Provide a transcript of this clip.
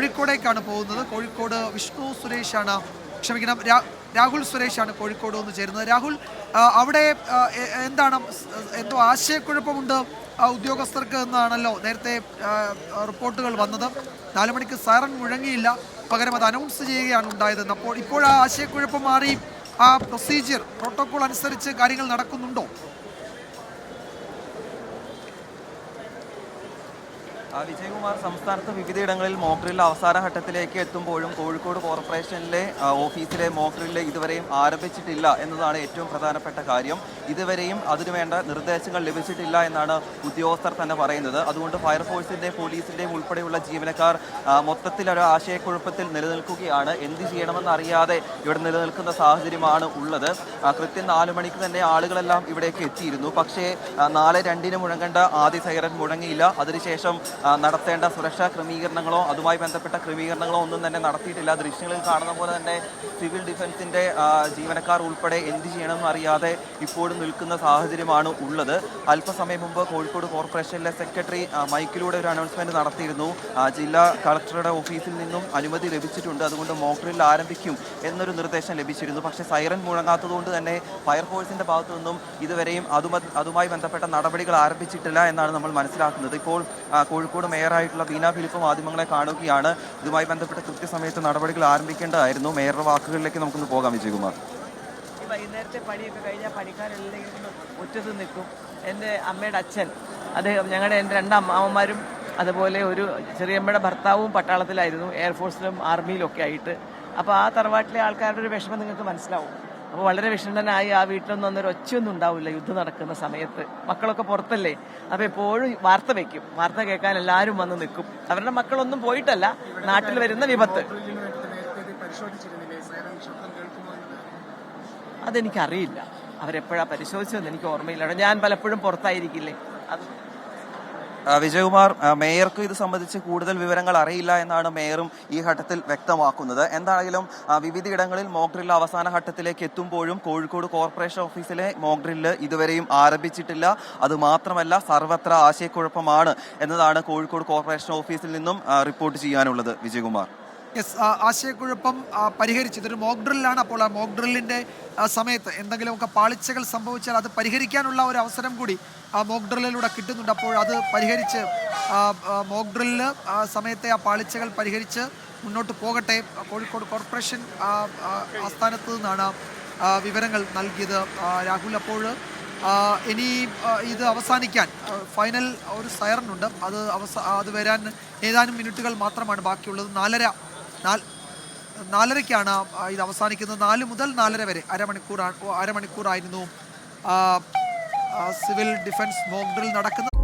കോഴിക്കോടേക്കാണ് പോകുന്നത്. കോഴിക്കോട് വിഷ്ണു സുരേഷാണ് ക്ഷമിക്കണം രാഹുൽ സുരേഷാണ് കോഴിക്കോട് നിന്ന് ചേരുന്നത്. രാഹുൽ അവിടെ എന്താണ് എന്തോ ആശയക്കുഴപ്പമുണ്ട് ഉദ്യോഗസ്ഥർക്ക് എന്നാണല്ലോ നേരത്തെ റിപ്പോർട്ടുകൾ വന്നത്. നാലുമണിക്ക് സൈറൺ മുഴങ്ങിയില്ല. പകരം അത് അനൗൺസ് ചെയ്യുകയാണ് ഉണ്ടായതെന്ന്. അപ്പോൾ ഇപ്പോൾ ആ ആശയക്കുഴപ്പം മാറി. ആ പ്രൊസീജിയർ പ്രോട്ടോകോൾ അനുസരിച്ച് കാര്യങ്ങൾ നടക്കുന്നുണ്ടോ? വിജയകുമാർ സംസ്ഥാനത്ത് വിവിധയിടങ്ങളിൽ മോക്ക് ഡ്രിൽ അവസാന ഘട്ടത്തിലേക്ക് എത്തുമ്പോഴും കോഴിക്കോട് കോർപ്പറേഷനിലെ ഓഫീസിലെ മോക്ക് ഇതുവരെയും ആരംഭിച്ചിട്ടില്ല എന്നതാണ് ഏറ്റവും പ്രധാനപ്പെട്ട കാര്യം. ഇതുവരെയും അതിനുവേണ്ട നിർദ്ദേശങ്ങൾ ലഭിച്ചിട്ടില്ല എന്നാണ് ഉദ്യോഗസ്ഥർ തന്നെ പറയുന്നത്. അതുകൊണ്ട് ഫയർഫോഴ്സിന്റെയും പോലീസിന്റെയും ഉൾപ്പെടെയുള്ള ജീവനക്കാർ മൊത്തത്തിൽ ഒരു ആശയക്കുഴപ്പത്തിൽ നിലനിൽക്കുകയാണ്. എന്ത് ചെയ്യണമെന്ന് അറിയാതെ ഇവിടെ നിലനിൽക്കുന്ന സാഹചര്യമാണ് ഉള്ളത്. കൃത്യം നാല് മണിക്ക് തന്നെ ആളുകളെല്ലാം ഇവിടേക്ക് എത്തിയിരുന്നു. പക്ഷേ നാളെ രണ്ടിന് മുഴങ്ങേണ്ട ആദ്യ സൈറൻ മുഴങ്ങിയില്ല. അതിനുശേഷം നടത്തേണ്ട സുരക്ഷാ ക്രമീകരണങ്ങളോ അതുമായി ബന്ധപ്പെട്ട ക്രമീകരണങ്ങളോ ഒന്നും തന്നെ നടത്തിയിട്ടില്ല. ദൃശ്യങ്ങളിൽ കാണുന്ന പോലെ തന്നെ സിവിൽ ഡിഫൻസിന്റെ ജീവനക്കാർ ഉൾപ്പെടെ എന്ത് ചെയ്യണമെന്ന് അറിയാതെ ഇപ്പോഴും നിൽക്കുന്ന സാഹചര്യമാണ് ഉള്ളത്. അല്പസമയം മുമ്പ് കോഴിക്കോട് കോർപ്പറേഷനിലെ സെക്രട്ടറി മൈക്കിലൂടെ ഒരു അനൗൺസ്മെന്റ് നടത്തിയിരുന്നു. ജില്ലാ കളക്ടറുടെ ഓഫീസിൽ നിന്നും അനുമതി ലഭിച്ചിട്ടുണ്ട്. അതുകൊണ്ട് മോക്ഡ്രിൽ ആരംഭിക്കും എന്നൊരു നിർദ്ദേശം ലഭിച്ചിരുന്നു. പക്ഷേ സൈറൻ മുഴങ്ങാത്തതുകൊണ്ട് തന്നെ ഫയർഫോഴ്സിന്റെ ഭാഗത്തു നിന്നും ഇതുവരെയും അതുമായി ബന്ധപ്പെട്ട നടപടികൾ ആരംഭിച്ചിട്ടില്ല എന്നാണ് നമ്മൾ മനസ്സിലാക്കുന്നത്. ഇപ്പോൾ ആ, കോഴിക്കോട് മേയറായിട്ടുള്ള ബീന ഫിലിപ്പ് മാധ്യമങ്ങളെ കാണുകയാണ്. ഇതുമായി ബന്ധപ്പെട്ട കൃത്യസമയത്ത് നടപടികൾ ആരംഭിക്കേണ്ടതായിരുന്നു. മേയറുടെ വാക്കുകളിലേക്ക് നമുക്കൊന്ന് പോകാം വിജയകുമാർ. വൈകുന്നേരത്തെ പണിയൊക്കെ കഴിഞ്ഞാൽ പണിക്കാരെല്ലാം ഒറ്റത്ത് നിൽക്കും. എന്റെ അമ്മയുടെ അച്ഛൻ അദ്ദേഹം ഞങ്ങളുടെ എന്റെ രണ്ട് അമ്മാവന്മാരും അതുപോലെ ഒരു ചെറിയമ്മയുടെ ഭർത്താവും പട്ടാളത്തിലായിരുന്നു. എയർഫോഴ്സിലും ആർമിയിലും ഒക്കെ ആയിട്ട്. അപ്പോൾ ആ തറവാട്ടിലെ ആൾക്കാരുടെ ഒരു വിഷമം നിങ്ങൾക്ക് മനസ്സിലാവും. അപ്പോൾ വളരെ വിഷണ്ണനായി ആ വീട്ടിലൊന്നും അന്നൊരു ഒച്ചയൊന്നും ഉണ്ടാവില്ല. യുദ്ധം നടക്കുന്ന സമയത്ത്. മക്കളൊക്കെ പുറത്തല്ലേ? അപ്പോൾ എപ്പോഴും വാർത്ത വെക്കും. വാർത്ത കേൾക്കാൻ എല്ലാവരും വന്ന് നിൽക്കും. അവരുടെ മക്കളൊന്നും പോയിട്ടല്ല. നാട്ടിൽ വരുന്ന വിപത്ത്. അതെനിക്കറിയില്ല. അവരെപ്പോഴാണ് പരിശോധിച്ചതെന്ന് എനിക്ക് ഓർമ്മയില്ല. ഞാൻ പലപ്പോഴും പുറത്തായിരിക്കില്ലേ? അത് വിജയകുമാർ മേയർക്ക് ഇത് സംബന്ധിച്ച് കൂടുതൽ വിവരങ്ങൾ അറിയില്ല എന്നാണ് മേയറും ഈ ഘട്ടത്തിൽ വ്യക്തമാക്കുന്നത്. എന്താണെങ്കിലും വിവിധ ഇടങ്ങളിൽ മോക്ക് ഡ്രിൽ അവസാന ഘട്ടത്തിലേക്ക് എത്തുമ്പോഴും Kozhikode corporation office mock drill ഇതുവരെയും ആരംഭിച്ചിട്ടില്ല. അത് മാത്രമല്ല സർവത്ര ആശയക്കുഴപ്പമാണ് എന്നതാണ് കോഴിക്കോട് കോർപ്പറേഷൻ ഓഫീസിൽ നിന്നും റിപ്പോർട്ട് ചെയ്യാനുള്ളത് വിജയകുമാർ. യെസ് ആശയക്കുഴപ്പം പരിഹരിച്ച് ഇതൊരു മോക്ക് ഡ്രില്ലാണ് അപ്പോൾ ആ മോക്ക് ഡ്രില്ലിന്റെ സമയത്ത് എന്തെങ്കിലുമൊക്കെ പാളിച്ചകൾ സംഭവിച്ചാൽ അത് പരിഹരിക്കാനുള്ള ഒരു അവസരം കൂടി ആ മോക്ക് ഡ്രില്ലിലൂടെ കിട്ടുന്നുണ്ട്. അപ്പോൾ അത് പരിഹരിച്ച് മോക്ക് ഡ്രില്ല് ആ സമയത്തെ ആ പാളിച്ചകൾ പരിഹരിച്ച് മുന്നോട്ട് പോകട്ടെ. കോഴിക്കോട് കോർപ്പറേഷൻ ആസ്ഥാനത്ത് നിന്നാണ് വിവരങ്ങൾ നൽകിയത് രാഹുൽ. അപ്പോൾ ഇനി ഇത് അവസാനിക്കാൻ ഫൈനൽ ഒരു സൈറനുണ്ട് അത് അവസാ അത് വരാൻ ഏതാനും മിനിറ്റുകൾ മാത്രമാണ് ബാക്കിയുള്ളത്. നാലര നാല് നാലരയ്ക്കാണ് ഇത് അവസാനിക്കുന്നത്. നാല് മുതൽ നാലര വരെ അരമണിക്കൂറാണ് അരമണിക്കൂറായിരുന്നു സിവിൽ ഡിഫൻസ് മോക്ക് ഡ്രിൽ നടക്കുന്നത്.